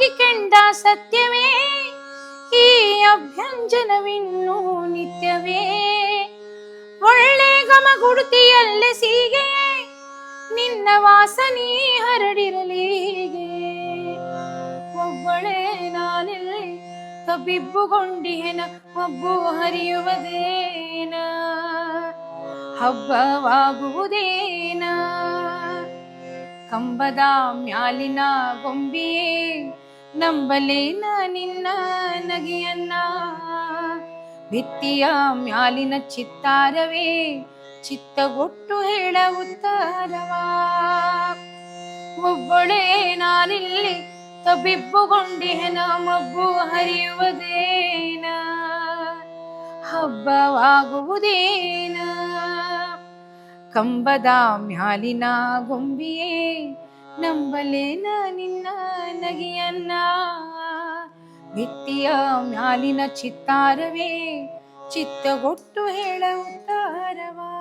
ಕಣ್ಣಿಗೆ ಕೆಂಡ ಸತ್ಯವೇ, ಈ ಅಭ್ಯಂಜನವಿನ್ನು ನಿತ್ಯವೇ. ಒಳ್ಳೆ ಗಮಗುಡುತಿಯಲ್ಲೇ ಸೀಗೆ ನಿನ್ನ ವಾಸನೆ ಹರಡಿರಲೀಗೆ ಒಬ್ಬಳೇ ನಾನಿಲ್ಲಿ ತಬ್ಬಿಬ್ಬುಗೊಂಡಿಹೆನ, ಒಬ್ಬು ಹರಿಯುವುದೇನ? ಹಬ್ಬವಾಗುವುದೇನ? ಕಂಬದ ಮ್ಯಾಲಿನ ಗೊಂಬಿಯೇ ನಂಬಲೇನ ನಿನ್ನ ನಗೆಯನ್ನ. ಭಿತ್ತಿಯ ಮ್ಯಾಲಿನ ಚಿತ್ತಾರವೇ, ಚಿತ್ತಗೊಟ್ಟು ಹೇಳ ಉತ್ತಾರವಾ. ಒಬ್ಬಳೇ ನಾನಿಲ್ಲಿ ತಬಿಬ್ಬುಗೊಂಡಿಹೆನ ಮಬ್ಬು ಹರಿಯುವುದೇನ? ಹಬ್ಬವಾಗುವುದೇನ? ಕಂಬದ ಮ್ಯಾಲಿನ ಗೊಂಬಿಯೇ ನಂಬಲೇನ ನಿನ್ನ ನಗಿಯನ್ನ ಭಿತ್ತಿಯ ಮ್ಯಾಲಿನ ಚಿತ್ತಾರವೇ ಚಿತ್ತಗೊಟ್ಟು ಹೇಳ ಉತ್ತಾರವಾ